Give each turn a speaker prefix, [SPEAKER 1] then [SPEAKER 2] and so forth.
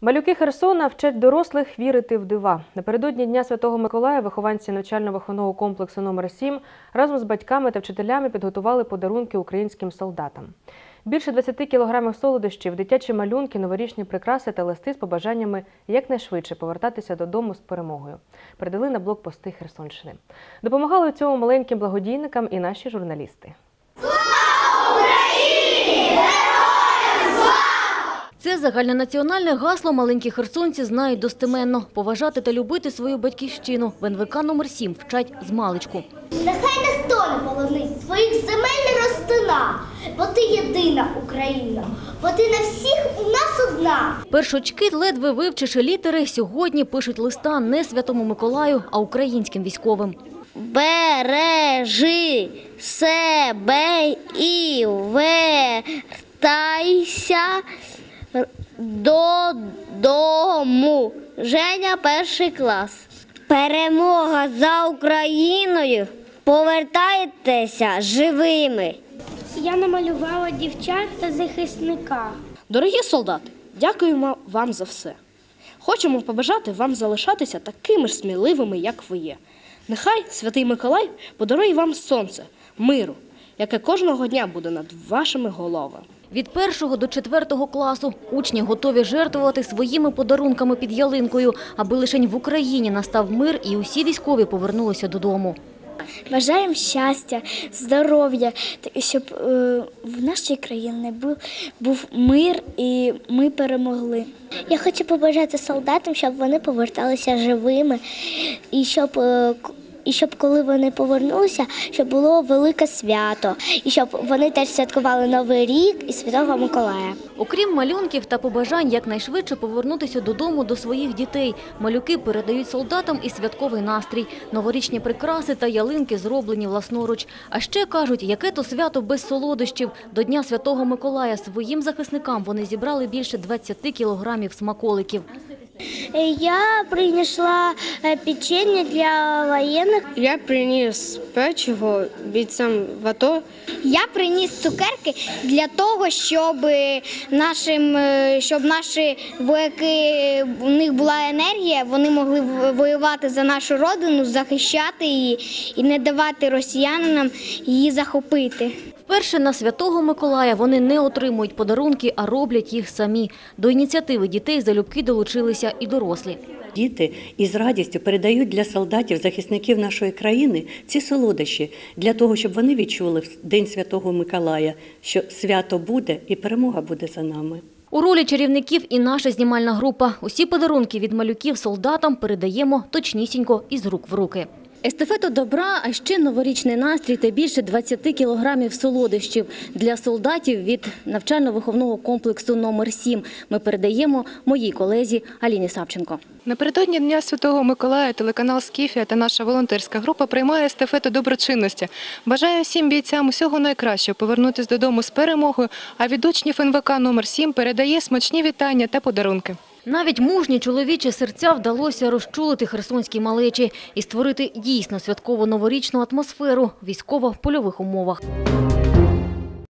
[SPEAKER 1] Малюки Херсона вчать дорослих вірити в дива. Напередодні Дня Святого Миколая вихованці навчально-виховного комплексу номер 7 разом з батьками та вчителями підготували подарунки українським солдатам. Більше 20 кілограмів солодощів, дитячі малюнки, новорічні прикраси та листи з побажаннями якнайшвидше повертатися додому з перемогою. Передали на блокпости Херсонщини. Допомагали у цьому маленьким благодійникам і наші журналісти.
[SPEAKER 2] Це загальнонаціональне гасло маленькі херсонці знають достеменно. Поважати та любити свою батьківщину. В НВК номер 7 вчать з маличку.
[SPEAKER 3] Нехай не полонить своїх земель не розтина, бо ти єдина Україна, бо ти на всіх у нас одна.
[SPEAKER 2] Першочки, ледве вивчивши літери, сьогодні пишуть листа не святому Миколаю, а українським військовим.
[SPEAKER 3] Бережи себе і вертайся додому. Женя перший клас. Перемога за Україною. Повертайтеся живими. Я намалювала дівчат та захисника.
[SPEAKER 4] Дорогі солдати, дякуємо вам за все. Хочемо побажати вам залишатися такими ж сміливими, як ви є. Нехай святий Миколай подарує вам сонце, миру, яке кожного дня буде над вашими головами.
[SPEAKER 2] Від першого до четвертого класу учні готові жертвувати своїми подарунками під ялинкою, аби лише в Україні настав мир і усі військові повернулися додому.
[SPEAKER 3] Бажаємо щастя, здоров'я, щоб е, в нашій країні був, був мир і ми перемогли. Я хочу побажати солдатам, щоб вони поверталися живими, і щоб, е, і щоб коли вони повернулися, щоб було велике свято, і щоб вони теж святкували Новий рік і Святого Миколая.
[SPEAKER 2] Окрім малюнків та побажань якнайшвидше повернутися додому до своїх дітей, малюки передають солдатам і святковий настрій. Новорічні прикраси та ялинки зроблені власноруч. А ще кажуть, яке то свято без солодощів. До Дня Святого Миколая своїм захисникам вони зібрали більше 20 кілограмів смаколиків.
[SPEAKER 3] Я принесла печення для воєнних.
[SPEAKER 5] Я приніс печиво бійцям в АТО.
[SPEAKER 3] Я приніс цукерки для того, щоб нашим, е, щоб наші вояки у них була енергія, вони могли воювати за нашу родину, захищати її і не давати росіянам її захопити.
[SPEAKER 2] Вперше на Святого Миколая вони не отримують подарунки, а роблять їх самі. До ініціативи дітей залюбки долучилися і дорослі.
[SPEAKER 6] Діти із радістю передають для солдатів, захисників нашої країни ці солодощі для того, щоб вони відчули в День Святого Миколая, що свято буде і перемога буде за нами.
[SPEAKER 2] У ролі чарівників і наша знімальна група. Усі подарунки від малюків солдатам передаємо точнісінько із рук в руки. Естафету добра, а ще новорічний настрій та більше 20 кілограмів солодощів для солдатів від навчально-виховного комплексу номер 7 Ми передаємо моїй колезі Аліні Савченко.
[SPEAKER 7] Напередодні Дня Святого Миколая телеканал Скіфія та наша волонтерська група приймає естафету доброчинності. Бажаю всім бійцям усього найкращого повернутися додому з перемогою, а від учнів НВК номер 7 передає смачні вітання та подарунки.
[SPEAKER 2] Навіть мужні чоловічі серця вдалося розчулити херсонській малечі і створити дійсно святково новорічну атмосферу військово-польових умовах.